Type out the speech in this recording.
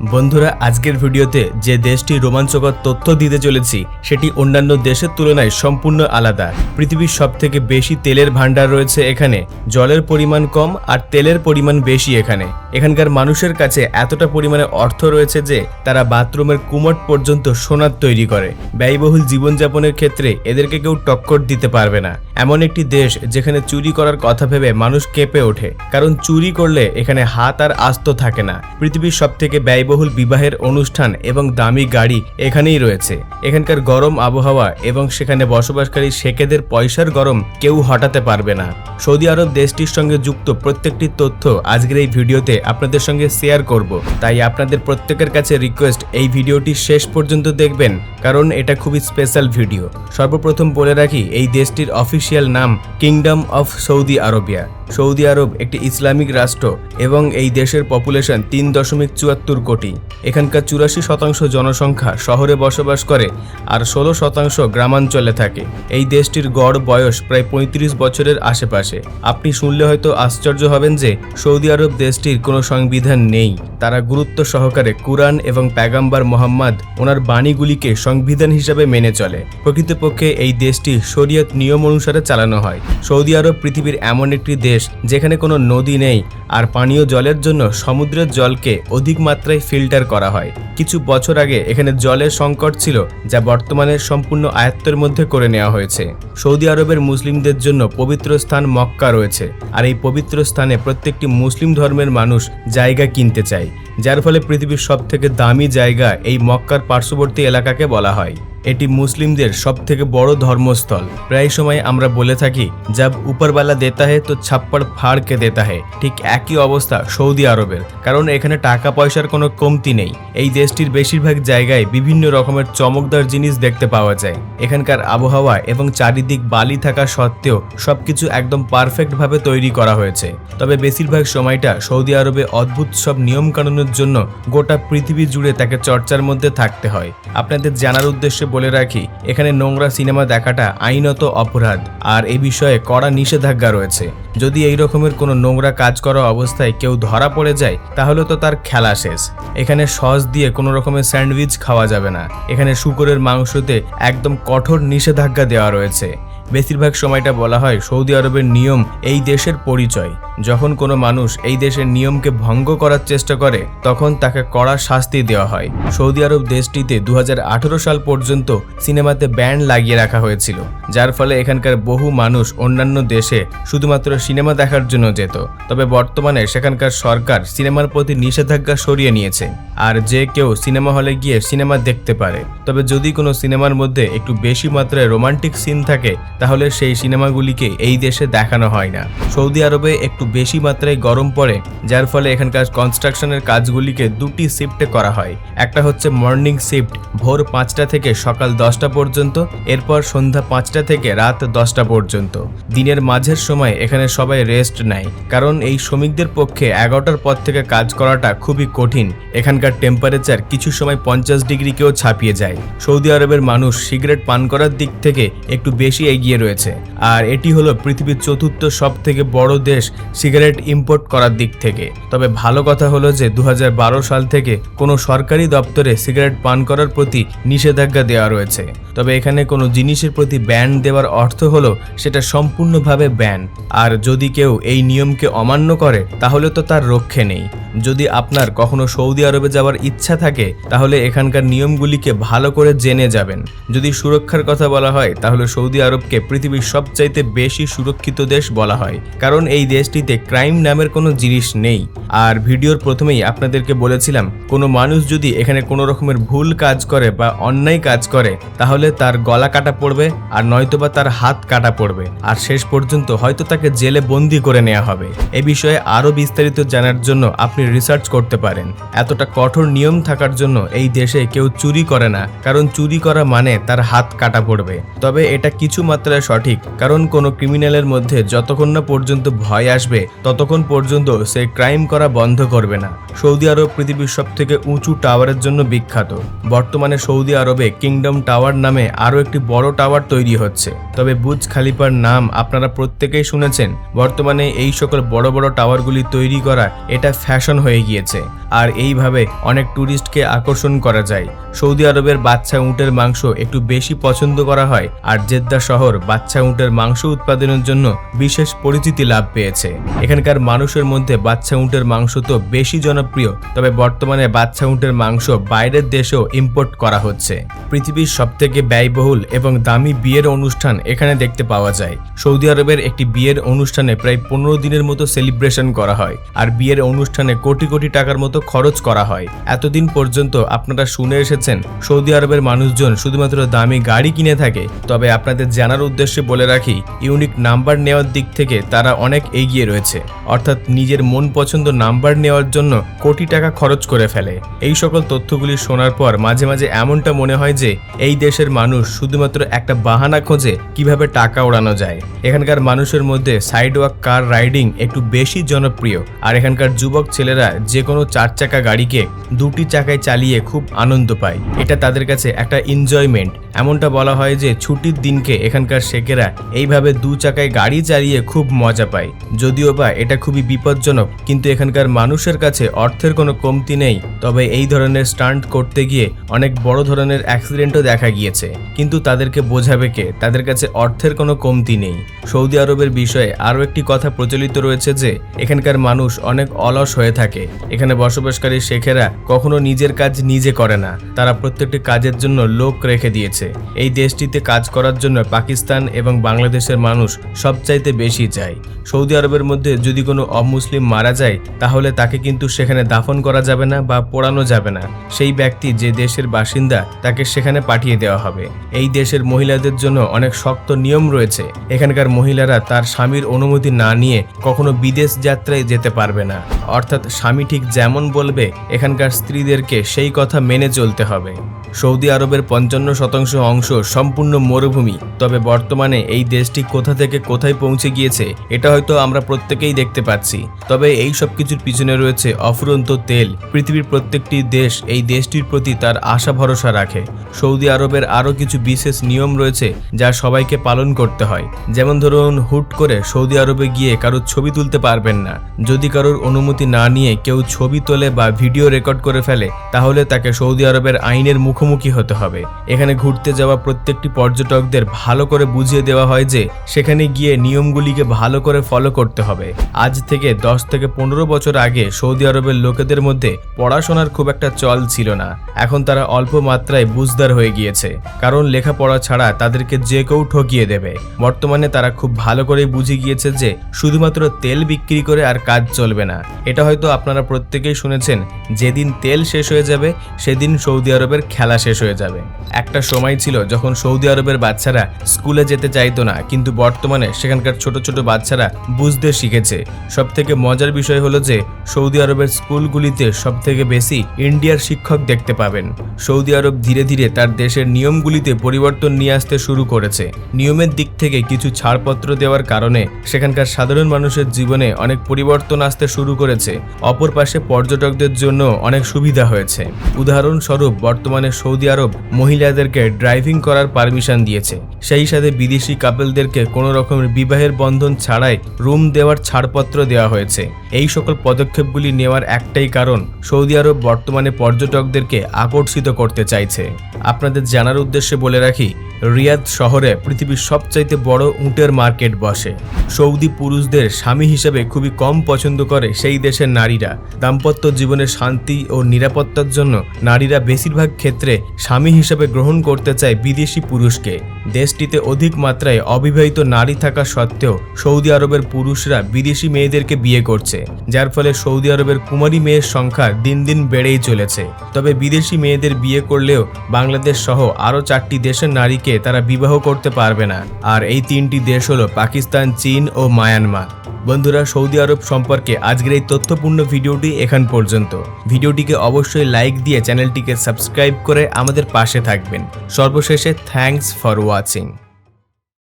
বন্ধুরা, আজকের ভিডিওতে যে দেশটি রোমাঞ্চকর তথ্য দিতে চলেছি, সেটি অন্যান্য দেশের তুলনায় সম্পূর্ণ আলাদা। পৃথিবীর সব থেকে বেশি তেলের ভান্ডার রয়েছে এখানে। জলের পরিমাণ কম আর তেলের পরিমাণ বেশি এখানে। এখানকার মানুষের কাছে এতটা পরিমাণে অর্থ রয়েছে যে, তারা বাথরুমের কুমট পর্যন্ত সোনার তৈরি করে। ব্যয়বহুল জীবনযাপনের ক্ষেত্রে এদেরকে কেউ টক্কর দিতে পারবে না। এমন একটি দেশ যেখানে চুরি করার কথা ভেবে মানুষ কেঁপে ওঠে। কারণ চুরি করলে এখানে হাত আর আস্ত থাকে না। পৃথিবীর সব থেকে ব্যয়বহুল বিবাহের অনুষ্ঠান এবং দামি গাড়ি এখানেই রয়েছে। এখানকার গরম আবহাওয়া এবং সেখানে বসবাসকারী শেখেদের পয়সার গরম কেউ হটাতে পারবে না। সৌদি আরব দেশটির সঙ্গে যুক্ত প্রত্যেকটি তথ্য আজকের এই ভিডিওতে আপনাদের সঙ্গে শেয়ার করব। তাই আপনাদের প্রত্যেকের কাছে রিকোয়েস্ট এই ভিডিওটি শেষ পর্যন্ত দেখবেন, কারণ এটা খুবই স্পেশাল ভিডিও সর্বপ্রথম বলে রাখি, এই দেশটির অফিসিয়াল নাম kingdom of Saudi Arabia Saudi Arab একটি ইসলামিক রাষ্ট্র এবং এই দেশের পপুলেশন তিন দশমিক চুয়াত্তর কোটি। এখানকার চুরাশি শতাংশ জনসংখ্যা শহরে বসবাস করে আর ষোলো শতাংশ গ্রামাঞ্চলে থাকে। এই দেশটির গড় বয়স প্রায় পঁয়ত্রিশ বছরের আশেপাশে। আপনি শুনলে হয়তো আশ্চর্য হবেন যে সৌদি আরব দেশটির কোনো সংবিধান নেই। তারা গুরুত্ব সহকারে কুরআন এবং প্যাগাম্বার মোহাম্মদ ওনার বাণীগুলিকে সংবিধান হিসাবে মেনে চলে। প্রকৃতপক্ষে এই দেশটি শরিয়ত নিয়ম অনুসারে চালানো হয়। সৌদি আরব পৃথিবীর এমন একটি দেশ যেখানে কোনো নদী নেই আর পানীয় জলের জন্য সমুদ্রের জলকে অধিক মাত্রায় ফিল্টার করা হয়। কিছু বছর আগে এখানে জলের সংকট ছিল যা বর্তমানে সম্পূর্ণ আয়ত্তের মধ্যে করে নেওয়া হয়েছে। সৌদি আরবের মুসলিমদের জন্য পবিত্র স্থান মক্কা রয়েছে আর এই পবিত্র স্থানে প্রত্যেকটি মুসলিম ধর্মের মানুষ জায়গা কিনতে চায়, যার ফলে পৃথিবীর সব থেকে দামি জায়গা এই মক্কার পার্শ্ববর্তী এলাকাকে বলা হয়। এটি মুসলিমদের সব থেকে বড় ধর্মস্থল। প্রায় সময় আমরা বলে থাকি যাব উপরবালা দেতা হে তো ছাপ্পড় ফাড়কে দেতা হে। ঠিক একই অবস্থা সৌদি আরবের, কারণ এখানে টাকা পয়সার কোনো কমতি নেই। এই দেশটির বেশিরভাগ জায়গায় বিভিন্ন রকমের চমকদার জিনিস দেখতে পাওয়া যায়। এখানকার আবহাওয়া এবং চারিদিক বালি থাকা সত্ত্বেও সবকিছু একদম পারফেক্টভাবে তৈরি করা হয়েছে। তবে বেশিরভাগ সময়টা সৌদি আরবে অদ্ভুত সব নিয়মকানুনের জন্য গোটা পৃথিবী জুড়ে তাকে চর্চার মধ্যে থাকতে হয়। আপনাদের জানার উদ্দেশ্যে বলে রাখি, এখানে নোংরা সিনেমা দেখাটা আইনত অপরাধ, আর এ বিষয়ে কড়া নিষেধাজ্ঞা রয়েছে। যদি এই রকমের কোনো নোংরা কাজ করা অবস্থায় কেউ ধরা পড়ে যায়, তাহলে তো তার খেলা শেষ। এখানে সস দিয়ে কোনো রকমের স্যান্ডউইচ খাওয়া যাবে না। এখানে শুকরের মাংসতে একদম কঠোর নিষেধাজ্ঞা দেওয়া রয়েছে। বেশিরভাগ সময়টা বলা হয় সৌদি আরবের নিয়ম, এই দেশের পরিচয়। যখন কোনো মানুষ এই দেশের নিয়মকে ভঙ্গ করার চেষ্টা করে, তখন তাকে কড়া শাস্তি দেওয়া হয়। সৌদি আরব দেশটিতে দু হাজার আঠারো সাল পর্যন্ত সিনেমাতে ব্যান্ড লাগিয়ে রাখা হয়েছিল, যার ফলে এখানকার বহু মানুষ অন্যান্য দেশে শুধুমাত্র সিনেমা দেখার জন্য যেত। তবে বর্তমানে সেখানকার সরকার সিনেমার প্রতি নিষেধাজ্ঞা সরিয়ে নিয়েছে, আর যে কেউ সিনেমা হলে গিয়ে সিনেমা দেখতে পারে। তবে যদি কোনো সিনেমার মধ্যে একটু বেশি মাত্রায় রোমান্টিক সিন থাকে তাহলে সেই সিনেমাগুলিকে এই দেশে দেখানো হয় না। সৌদি আরবে একটু বেশি মাত্রায় গরম পড়ে, যার ফলে এখানকার কনস্ট্রাকশনের কাজগুলিকে দুটি শিফটে করা হয়। একটা হচ্ছে মর্নিং শিফট ভোর পাঁচটা থেকে সকাল দশটা পর্যন্ত, এরপর সন্ধ্যা পাঁচটা থেকে রাত দশটা পর্যন্ত। দিনের মাঝের সময় এখানে সবাই রেস্ট নেয়, কারণ এই শ্রমিকদের পক্ষে এগারোটার পর থেকে কাজ করাটা খুবই কঠিন। এখানকার টেম্পারেচার কিছু সময় পঞ্চাশ ডিগ্রিকেও ছাপিয়ে যায়। সৌদি আরবের মানুষ সিগারেট পান করার দিক থেকে একটু বেশি এগিয়ে রয়েছে। আর এটি হলো পৃথিবীর চতুর্থ সব থেকে বড় দেশ সিগারেট ইম্পোর্ট করার দিক থেকে। তবে ভালো কথা হলো যে দু হাজার বারো সাল থেকে কোনো সরকারি দপ্তরে সিগারেট পান করার প্রতি নিষেধাজ্ঞা দেওয়া রয়েছে। তবে এখানে কোনো জিনিসের প্রতি ব্যান দেওয়ার অর্থ হলো সেটা সম্পূর্ণভাবে ব্যান। আর যদি কেউ এই নিয়মকে অমান্য করে, তাহলে তো তার রক্ষে নেই। যদি আপনার কখনো সৌদি আরবে যাওয়ার ইচ্ছা থাকে, তাহলে এখানকার নিয়মগুলিকে ভালো করে জেনে যাবেন। যদি সুরক্ষার কথা বলা হয়, তাহলে সৌদি আরবকে পৃথিবীর সবচাইতে বেশি সুরক্ষিত দেশ বলা হয়। কারণ এই দেশটিতে ক্রাইম নামের কোনো জিনিস নেই। আর ভিডিওর প্রথমেই আপনাদেরকে বলেছিলাম, কোনো মানুষ যদি এখানে কোনো রকমের ভুল কাজ করে বা অন্যায় কাজ করে, তাহলে তার গলা কাটা পড়বে আর নয়তোবা তার হাত কাটা পড়বে। আর শেষ পর্যন্ত হয়তো তাকে জেলে বন্দি করে নেওয়া হবে। এ বিষয়ে আরও বিস্তারিত জানার জন্য আপনি রিসার্চ করতে পারেন। এতটা কঠোর নিয়ম থাকার জন্য এই দেশে কেউ চুরি করে না। কারণ চুরি করা মানে তার হাত কাটা পড়বে। তবে এটা কিছু মাত্রায় সঠিক, কারণ কোনো ক্রিমিনালের মধ্যে যতক্ষণ না পর্যন্ত ভয় আসবে, ততক্ষণ পর্যন্ত সে ক্রাইম করা বন্ধ করবে না। সৌদি আরব পৃথিবীর সব থেকে উঁচু টাওয়ারের জন্য বিখ্যাত। বর্তমানে সৌদি আরবে কিংডম টাওয়ার নামে আরও একটি বড় টাওয়ার তৈরি হচ্ছে। তবে বুজ খালিফার নাম আপনারা প্রত্যেকেই শুনেছেন, বর্তমানে এই সকল বড় বড় টাওয়ারগুলি তৈরি করা এটা ফ্যাশন হয়ে গিয়েছে। আর এইভাবে অনেক ট্যুরিস্টকে আকর্ষণ করা যায়। সৌদি আরবের বাচ্চা উটের মাংস একটু বেশি পছন্দ করা হয় আর জেদ্দা শহর বাচ্চা উটের মাংস উৎপাদনের জন্য বিশেষ পরিচিতি লাভ পেয়েছে। এখানকার মানুষের মধ্যে বাচ্চা উটের মাংস তো বেশি জনপ্রিয়, তবে বর্তমানে বাচ্চা উটের মাংস বাইরের দেশেও ইম্পোর্ট করা হচ্ছে। পৃথিবীর সবথেকে ব্যয়বহুল এবং দামি বিয়ের অনুষ্ঠান এখানে দেখতে পাওয়া যায়। সৌদি আরবের একটি বিয়ের অনুষ্ঠানে প্রায় পনেরো দিনের মতো সেলিব্রেশন করা হয়, আর বিয়ের অনুষ্ঠানে কোটি কোটি টাকার মতো খরচ করা হয়। এতদিন পর্যন্ত আপনারা শুনে এসেছেন, সৌদি আরবের মানুষজন শুধুমাত্র দামি গাড়ি কিনে থাকে, তবে আপনাদের জানার উদ্দেশ্যে বলে রাখি, ইউনিক নাম্বার নেওয়ার দিক থেকে তারা অনেক এগিয়ে রয়েছে। অর্থাৎ নিজের মন পছন্দ নাম্বার নেওয়ার জন্য কোটি টাকা খরচ করে ফেলে। এই সকল তথ্যগুলি শোনার পর মাঝে মাঝে এমনটা মনে হয় যে, এই দেশের মানুষ শুধুমাত্র একটা বাহানা খোঁজে কীভাবে টাকা ওড়ানো যায়। এখানকার মানুষের মধ্যে সাইড ওয়াক কার রাইডিং একটু বেশি জনপ্রিয়। আর এখানকার যুবক ছেলেরা যে কোনো চার চাকা গাড়িকে দুটি চাকায় চালিয়ে খুব আনন্দ পায়। এটা তাদের কাছে একটা এনজয়মেন্ট এমনটা বলা হয় যে ছুটির দিনকে এখানকার শেখেরা এইভাবে দু চাকায় গাড়ি চালিয়ে খুব মজা পায়। যদিও বা এটা খুবই বিপজ্জনক, কিন্তু এখানকার মানুষের কাছে অর্থের কোনো কমতি নেই, তবে এই ধরনের স্টান্ট করতে গিয়ে অনেক বড় ধরনের অ্যাক্সিডেন্টও দেখা গিয়েছে। কিন্তু তাদেরকে বোঝাবে কে? তাদের কাছে অর্থের কোনো কমতি নেই। সৌদি আরবের বিষয়ে আরও একটি কথা প্রচলিত রয়েছে যে, এখানকার মানুষ অনেক অলস হয়ে থাকে। এখানে বসবাসকারী শেখেরা কখনো নিজের কাজ নিজে করে না। তারা প্রত্যেকটি কাজের জন্য লোক রেখে দিয়েছে। এই দেশটিতে কাজ করার জন্য পাকিস্তান এবং বাংলাদেশের মানুষ সবচাইতে বেশি যায় সৌদি আরবের মধ্যে যদি কোনো অমুসলিম মারা যায়, তাহলে তাকে কিন্তু সেখানে দাফন করা যাবে না বা পোড়ানো যাবে না। সেই ব্যক্তি যে দেশের বাসিন্দা, তাকে সেখানে পাঠিয়ে দেওয়া হবে। এই দেশের মহিলাদের জন্য অনেক শক্ত নিয়ম রয়েছে। এখানকার মহিলারা তার স্বামীর অনুমতি না নিয়ে কখনো বিদেশ যাত্রায় যেতে পারবে না। অর্থাৎ স্বামী ঠিক যেমন বলবে, এখানকার স্ত্রীদেরকে সেই কথা মেনে চলতে হবে। সৌদি আরবের পঞ্চান্ন শতাংশ অংশ সম্পূর্ণ মরুভূমি। তবে বর্তমানে এই দেশটি কোথা থেকে কোথায় পৌঁছে গিয়েছে, এটা হয়তো আমরা প্রত্যেকেই দেখতে পাচ্ছি। তবে এই সব কিছুর পিছনে রয়েছে অফুরন্ত তেল। পৃথিবীর প্রত্যেকটি দেশ এই দেশটির প্রতি তার আশা ভরসা রাখে। সৌদি আরবের আরও কিছু বিশেষ নিয়ম রয়েছে যা সবাইকে পালন করতে হয়। যেমন ধরুন, হুট করে সৌদি আরবে গিয়ে কারোর ছবি তুলতে পারবেন না। যদি কারোর অনুমতি না নিয়ে কেউ ছবি তোলে বা ভিডিও রেকর্ড করে ফেলে, তাহলে তাকে সৌদি আরবের আইনের মুখোমুখি হতে হবে। এখানে ঘুরতে যাওয়া প্রত্যেকটি পর্যটকদের ভালো করে বুঝিয়ে দেওয়া হয় যে সেখানে গিয়ে নিয়মগুলিকে ভালো করে ফলো করতে হবে। আজ থেকে দশ থেকে পনেরো বছর আগে সৌদি আরবের লোকেদের মধ্যে পড়াশোনার খুব একটা চল ছিল না। এখন তারা অল্প মাত্রায় বুঝদার হয়ে গিয়েছে। কারণ লেখাপড়া ছাড়া তাদেরকে যে কেউ ঠকিয়ে দেবে। বর্তমানে তারা খুব ভালো করে বুঝে গিয়েছে যে শুধুমাত্র তেল বিক্রি করে আর কাজ চলবে না। এটা হয়তো আপনারা প্রত্যেকেই শুনেছেন, যেদিন তেল শেষ হয়ে যাবে, সেদিন সৌদি আরবের খেলা শেষ হয়ে যাবে। একটা সময় ছিল যখন সৌদি আরবের বাচ্চারা স্কুলে যেতে চাইতো না, কিন্তু বর্তমানে সেখানকার ছোট ছোট বাচ্চারা বুঝতে শিখেছে। সব থেকে মজার বিষয় হলো যে, সৌদি আরবের স্কুলগুলিতে সব থেকে বেশি ইন্ডিয়ার শিক্ষক দেখতে পাবেন। সৌদি আরব ধীরে ধীরে তার দেশের নিয়মগুলিতে পরিবর্তন নিয়ে আসতে শুরু করেছে। নিয়মের দিক থেকে কিছু ছাড়পত্র দেওয়ার কারণে সেখানকার সাধারণ মানুষের জীবনে অনেক পরিবর্তন আসতে শুরু করেছে। অপর পাশে পর্যটকদের জন্য অনেক সুবিধা হয়েছে। উদাহরণস্বরূপ, বর্তমানে সৌদি আরব মহিলাদেরকে ড্রাইভিং করার পারমিশন দিয়েছে। সেই সাথে বিদেশি কাপেলদেরকে কোনো রকমের বিবাহের বন্ধন ছাড়াই রুম দেওয়ার ছাড়পত্র দেওয়া হয়েছে। এই সকল পদক্ষেপগুলি নেওয়ার একটাই কারণ, সৌদি আরব বর্তমানে পর্যটকদেরকে আকর্ষিত করতে চাইছে। আপনাদের জানার উদ্দেশ্যে বলে রাখি, রিয়াদ শহরে পৃথিবীর সবচাইতে বড় উটের মার্কেট বসে। সৌদি পুরুষদের স্বামী হিসেবে খুবই কম পছন্দ করে সেই দেশের নারীরা। দাম্পত্য জীবনের শান্তি ও নিরাপত্তার জন্য নারীরা বেশিরভাগ ক্ষেত্রে স্বামী হিসেবে গ্রহণ করতে চায় বিদেশি পুরুষকে। দেশটিতে অধিক মাত্রায় অবিবাহিত নারী থাকা সত্ত্বেও সৌদি আরবের পুরুষরা বিদেশি মেয়েদেরকে বিয়ে করছে, যার ফলে সৌদি আরবের কুমারী মেয়ের সংখ্যা দিন দিন বেড়েই চলেছে। তবে বিদেশি মেয়েদের বিয়ে করলেও বাংলাদেশ সহ আরও চারটি দেশের নারীকে তারা বিবাহ করতে পারবে না। আর এই তিনটি দেশ হলো পাকিস্তান, চীন ও মায়ানমার। বন্ধুরা, সৌদি আরব সম্পর্কে আজকের এই তথ্যপূর্ণ ভিডিওটি এখান পর্যন্ত। ভিডিওটিকে অবশ্যই লাইক দিয়ে চ্যানেলটিকে সাবস্ক্রাইব করে আমাদের পাশে থাকবেন। সর্বশেষে থ্যাঙ্কস ফর ওয়াচিং। watching.